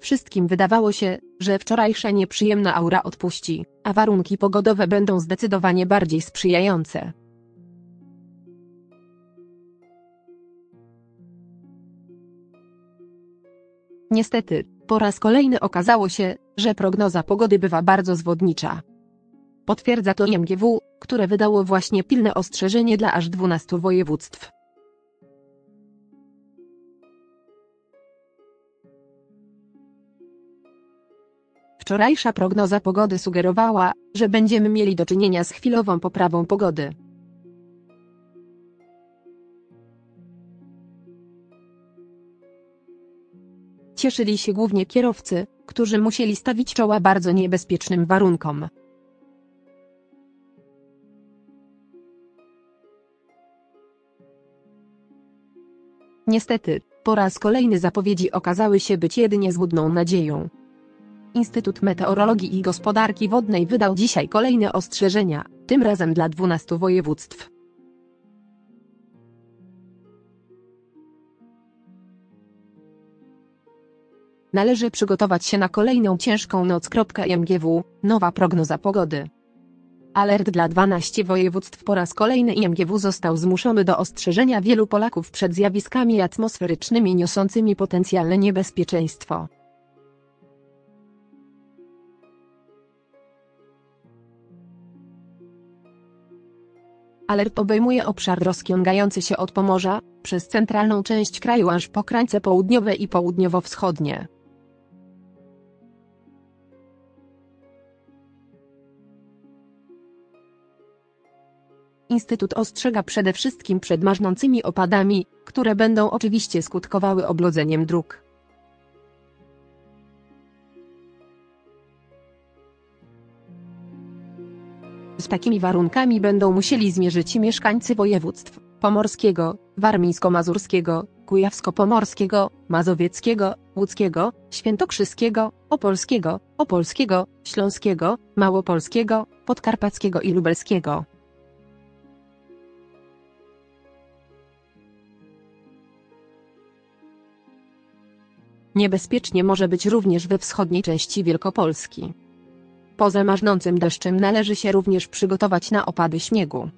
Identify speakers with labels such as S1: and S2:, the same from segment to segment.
S1: Wszystkim wydawało się, że wczorajsza nieprzyjemna aura odpuści, a warunki pogodowe będą zdecydowanie bardziej sprzyjające. Niestety, po raz kolejny okazało się, że prognoza pogody bywa bardzo zwodnicza. Potwierdza to IMGW, które wydało właśnie pilne ostrzeżenie dla aż 12 województw. Wczorajsza prognoza pogody sugerowała, że będziemy mieli do czynienia z chwilową poprawą pogody. Cieszyli się głównie kierowcy, którzy musieli stawić czoła bardzo niebezpiecznym warunkom. Niestety, po raz kolejny zapowiedzi okazały się być jedynie złudną nadzieją. Instytut Meteorologii i Gospodarki Wodnej wydał dzisiaj kolejne ostrzeżenia, tym razem dla 12 województw. Należy przygotować się na kolejną ciężką noc. MGW, nowa prognoza pogody. Alert dla 12 województw po raz kolejny IMGW został zmuszony do ostrzeżenia wielu Polaków przed zjawiskami atmosferycznymi niosącymi potencjalne niebezpieczeństwo. Alert obejmuje obszar rozciągający się od Pomorza, przez centralną część kraju aż po krańce południowe i południowo-wschodnie. Instytut ostrzega przede wszystkim przed marznącymi opadami, które będą oczywiście skutkowały oblodzeniem dróg. Z takimi warunkami będą musieli zmierzyć mieszkańcy województw pomorskiego, warmińsko-mazurskiego, kujawsko-pomorskiego, mazowieckiego, łódzkiego, świętokrzyskiego, opolskiego, opolskiego, śląskiego, małopolskiego, podkarpackiego i lubelskiego. Niebezpiecznie może być również we wschodniej części Wielkopolski. Poza marznącym deszczem należy się również przygotować na opady śniegu.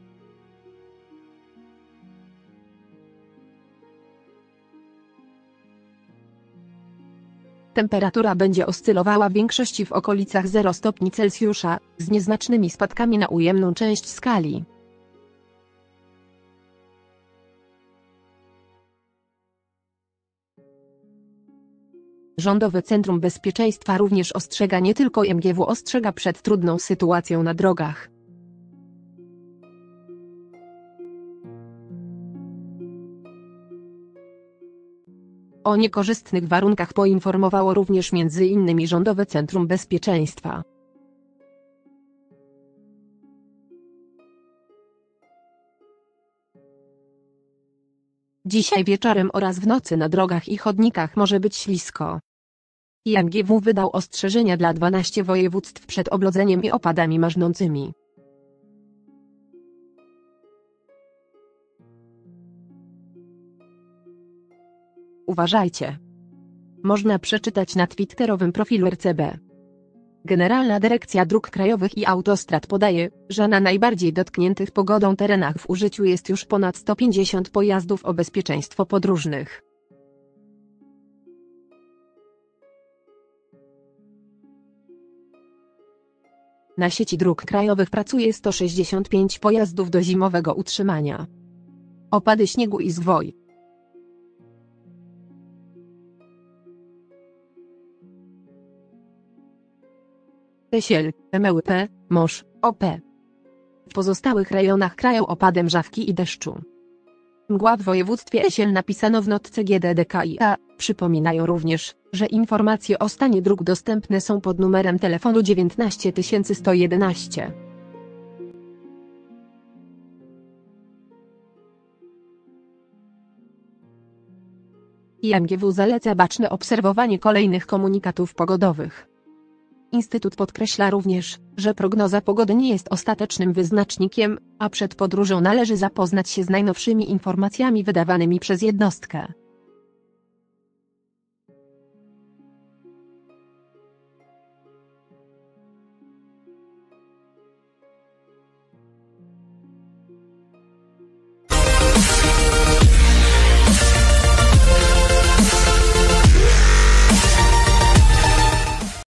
S1: Temperatura będzie oscylowała w większości w okolicach 0 stopni Celsjusza, z nieznacznymi spadkami na ujemną część skali. Rządowe Centrum Bezpieczeństwa również ostrzega nie tylko MGW ostrzega przed trudną sytuacją na drogach. O niekorzystnych warunkach poinformowało również m.in. Rządowe Centrum Bezpieczeństwa. Dzisiaj wieczorem oraz w nocy na drogach i chodnikach może być ślisko. IMGW wydał ostrzeżenia dla 12 województw przed oblodzeniem i opadami marznącymi. Uważajcie. Można przeczytać na twitterowym profilu RCB. Generalna Dyrekcja Dróg Krajowych i Autostrad podaje, że na najbardziej dotkniętych pogodą terenach w użyciu jest już ponad 150 pojazdów o bezpieczeństwo podróżnych. Na sieci dróg krajowych pracuje 165 pojazdów do zimowego utrzymania. Opady śniegu i zwoj. Tesiel, MEłyP, Mosz, OP. W pozostałych rejonach krają opadem żawki i deszczu. Mgła w województwie Esiel napisano w notce GDDKiA, przypominają również, że informacje o stanie dróg dostępne są pod numerem telefonu 19111. IMGW zaleca baczne obserwowanie kolejnych komunikatów pogodowych. Instytut podkreśla również, że prognoza pogody nie jest ostatecznym wyznacznikiem, a przed podróżą należy zapoznać się z najnowszymi informacjami wydawanymi przez jednostkę.